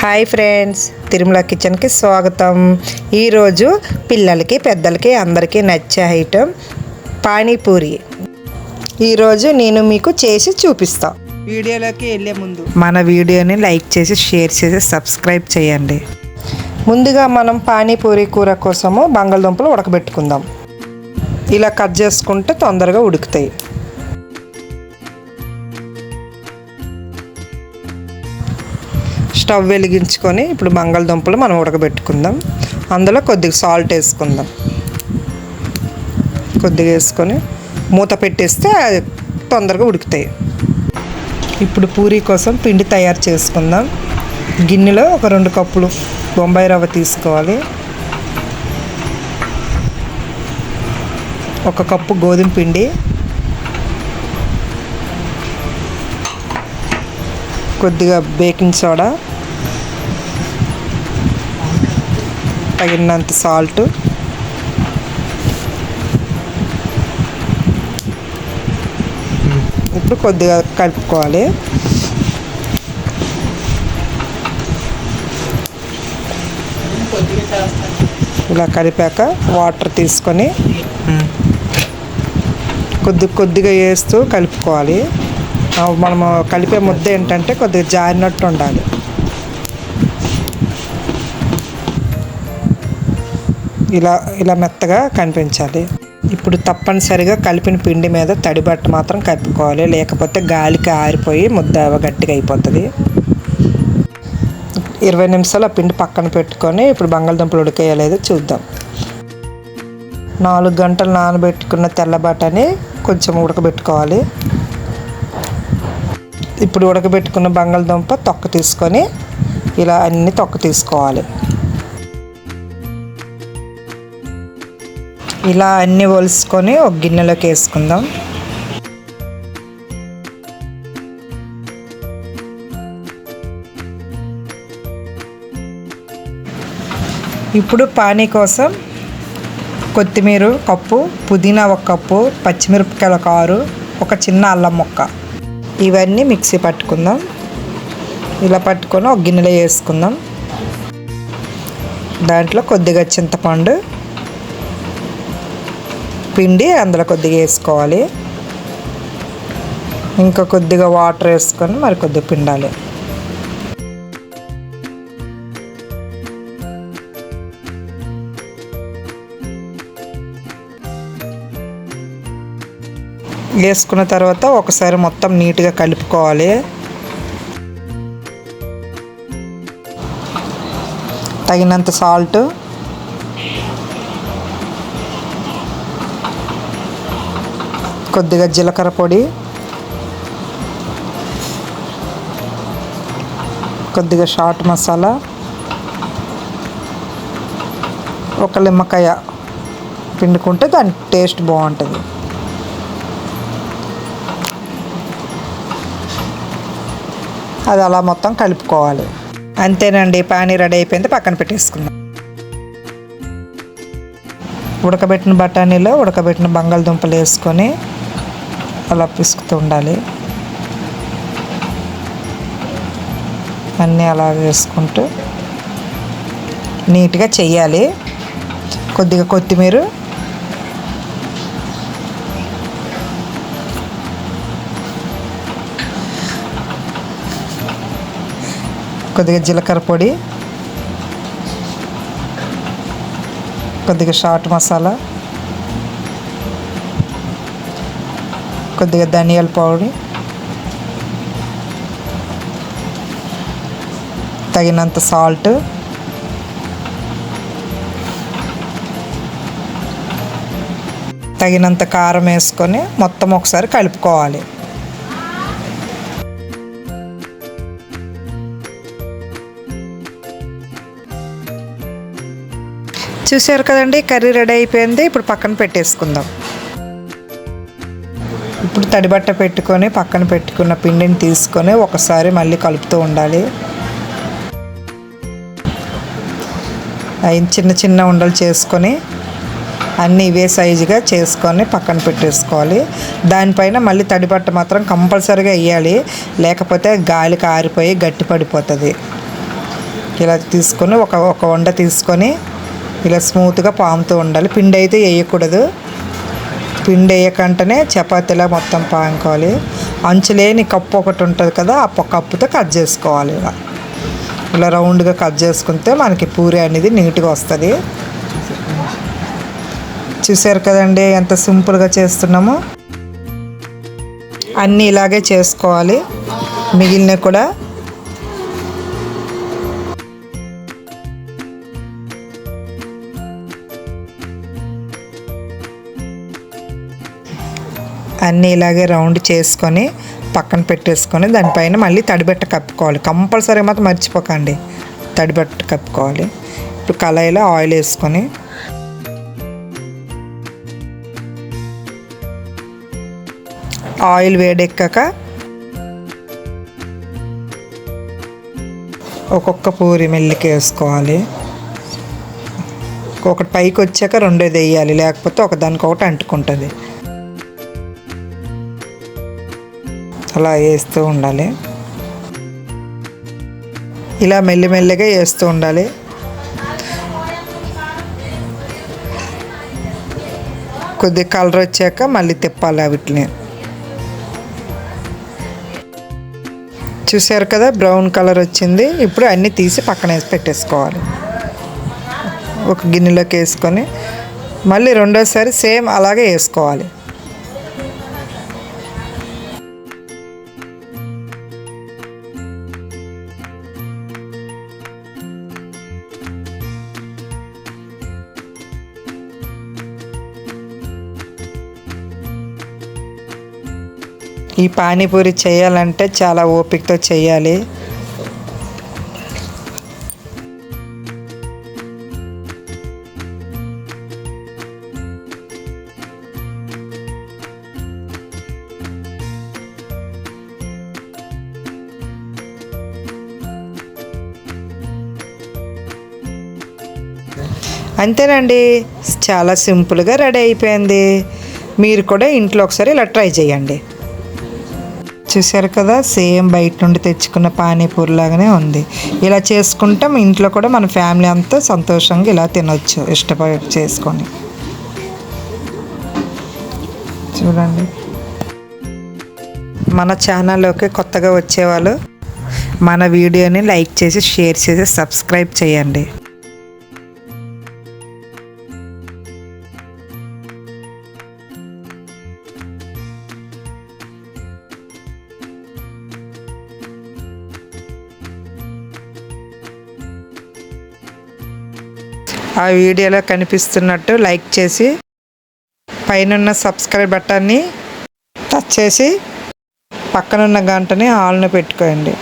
Hi friends Tirumala కిచెన్కి స్వాగతం. ఈరోజు పిల్లలకి పెద్దలకి అందరికీ నచ్చే ఐటెం పానీపూరి. ఈరోజు నేను మీకు చేసి చూపిస్తా. వీడియోలోకి వెళ్ళే ముందు మన వీడియోని లైక్ చేసి షేర్ చేసి సబ్స్క్రైబ్ చేయండి. ముందుగా మనం పానీపూరి కూర కోసము బంగాళదుంపలు ఉడకబెట్టుకుందాం. ఇలా కట్ చేసుకుంటే తొందరగా ఉడుకుతాయి. స్టవ్ వెలిగించుకొని ఇప్పుడు బంగాళదుంపలు మనం ఉడకబెట్టుకుందాం. అందులో కొద్దిగా సాల్ట్ వేసుకుందాం. కొద్దిగా వేసుకొని మూత పెట్టేస్తే అది తొందరగా ఉడుకుతాయి. ఇప్పుడు పూరీ కోసం పిండి తయారు చేసుకుందాం. గిన్నెలో ఒక రెండు కప్పులు బొంబాయి రవ్వ తీసుకోవాలి. ఒక కప్పు గోధుమ పిండి. కొద్దిగా బేకింగ్ సోడా. తగినంత సాల్ట్. ఇప్పుడు కొద్దిగా కలుపుకోవాలి. ఇలా కలిపాక వాటర్ తీసుకొని కొద్ది కొద్దిగా వేస్తూ కలుపుకోవాలి. మనము కలిపే ముద్ద ఏంటంటే కొద్దిగా జారినట్టు ఉండాలి. ఇలా ఇలా మెత్తగా కనిపించాలి. ఇప్పుడు తప్పనిసరిగా కలిపిన పిండి మీద తడి బట్ట మాత్రం కప్పుకోవాలి లేకపోతే గాలికి ఆరిపోయి ముద్ద గట్టిగా అయిపోతుంది. ఇరవై నిమిషాలు ఆ పిండి పక్కన పెట్టుకొని ఇప్పుడు బంగాళదుంపలు ఉడికేయలేదో చూద్దాం. నాలుగు గంటలు నానబెట్టుకున్న తెల్లబట్టని కొంచెం ఉడకబెట్టుకోవాలి. ఇప్పుడు ఉడకబెట్టుకున్న బంగాళదుంప తొక్క తీసుకొని ఇలా అన్ని తొక్క తీసుకోవాలి. ఇలా అన్ని ఒలుసుకొని ఒక గిన్నెలోకి వేసుకుందాం. ఇప్పుడు పానీ కోసం కొత్తిమీర కప్పు పుదీనా ఒక కప్పు పచ్చిమిరపకాయల కారు ఒక చిన్న అల్లం ముక్క. ఇవన్నీ మిక్సీ పట్టుకుందాం. ఇలా పట్టుకొని ఒక గిన్నెలో వేసుకుందాం. దాంట్లో కొద్దిగా చింతపండు పిండి అందులో కొద్దిగా వేసుకోవాలి. ఇంకా కొద్దిగా వాటర్ వేసుకొని మరి కొద్దిగా పిండాలి. వేసుకున్న తర్వాత ఒకసారి మొత్తం నీట్గా కలుపుకోవాలి. తగినంత సాల్ట్ కొద్దిగా జీలకర్ర పొడి కొద్దిగా షాట్ మసాలా ఒక నిమ్మకాయ పిండుకుంటే దాని టేస్ట్ బాగుంటుంది. అది అలా మొత్తం కలుపుకోవాలి. అంతేనండి పానీ రెడీ అయిపోయింది పక్కన పెట్టేసుకుందాం. ఉడకబెట్టిన బఠానీలో ఉడకబెట్టిన బంగాళదుంపలు వేసుకొని అలా పిసుకుతూ ఉండాలి. అన్నీ అలా వేసుకుంటూ నీట్గా చెయ్యాలి. కొద్దిగా కొత్తిమీర. కొద్దిగా జీలకర్ర పొడి. కొద్దిగా షాట్ మసాలా. కొద్దిగా ధనియాల పౌడర్ తగినంత సాల్ట్ తగినంత కారం వేసుకొని మొత్తం ఒకసారి కలుపుకోవాలి. చూసారు కదండి కర్రీ రెడీ అయిపోయింది. ఇప్పుడు పక్కన పెట్టేసుకుందాం. ఇప్పుడు తడిబట్ట పెట్టుకొని పక్కన పెట్టుకున్న పిండిని తీసుకొని ఒకసారి మళ్ళీ కలుపుతూ ఉండాలి. అవి చిన్న చిన్న ఉండలు చేసుకొని అన్నీ ఇవే సైజుగా చేసుకొని పక్కన పెట్టేసుకోవాలి. దానిపైన మళ్ళీ తడిబట్ట మాత్రం కంపల్సరీగా వేయాలి. లేకపోతే గాలికి ఆరిపోయి గట్టి పడిపోతుంది. ఇలా తీసుకొని ఒక ఒక వండ తీసుకొని ఇలా స్మూత్గా పాముతూ ఉండాలి. పిండి అయితే వేయకూడదు. పిండి వేయకంటనే చపాతీలా మొత్తం పాముకోవాలి అంచులేని కప్పు ఒకటి ఉంటుంది కదా ఆ కప్పుతో కట్ చేసుకోవాలి ఇలా ఇలా రౌండ్గా కట్ చేసుకుంటే మనకి పూరి అనేది నీట్గా వస్తుంది. చూసారు కదండి ఎంత సింపుల్గా చేస్తున్నామో? అన్నీ ఇలాగే చేసుకోవాలి. మిగిలినవి కూడా అన్నీ ఇలాగే రౌండ్ చేసుకొని పక్కన పెట్టేసుకొని దానిపైన మళ్ళీ తడిబెట్ట కప్పుకోవాలి. కంపల్సరీ మాత్రం మర్చిపోకండి. తడిబెట్ట కప్పుకోవాలి. ఇప్పుడు కళాయిలో ఆయిల్ వేసుకొని ఆయిల్ వేడెక్కాక ఒక్కొక్క పూరి మెల్లికి వేసుకోవాలి. ఒకటి పైకి వచ్చాక రెండోది వేయాలి. లేకపోతే ఒకదానికొకటి అంటుకుంటుంది. అలా వేస్తూ ఉండాలి. ఇలా మెల్లిమెల్లిగా వేస్తూ ఉండాలి. కొద్ది కలర్ వచ్చాక మళ్ళీ తిప్పాలి వీటిని. చూసారు కదా బ్రౌన్ కలర్ వచ్చింది. ఇప్పుడు అన్నీ తీసి పక్కన వేసి పెట్టేసుకోవాలి. ఒక గిన్నెలోకి వేసుకొని మళ్ళీ రెండోసారి సేమ్ అలాగే వేసుకోవాలి. ఈ పానీపూరి చేయాలంటే చాలా ఓపికతో చేయాలి. అంతేనండి చాలా సింపుల్గా రెడీ అయిపోయింది. మీరు కూడా ఇంట్లో ఒకసారి ఇలా ట్రై చేయండి. చూశారు కదా సేమ్ బయట నుండి తెచ్చుకున్న పానీపూరి లాగానే ఉంది. ఇలా చేసుకుంటాం ఇంట్లో కూడా మన ఫ్యామిలీ అంతా సంతోషంగా ఇలా తినొచ్చు ఇష్టపడి చేసుకొని. చూడండి. మన ఛానల్లోకి కొత్తగా వచ్చేవాళ్ళు మన వీడియోని లైక్ చేసి షేర్ చేసి సబ్స్క్రైబ్ చేయండి. ఆ వీడియోలో కనిపిస్తున్నట్టు లైక్ చేసి పైనున్న సబ్స్క్రైబ్ బటన్ని టచ్ చేసి పక్కనున్న గంటని ఆల్ను పెట్టుకోండి.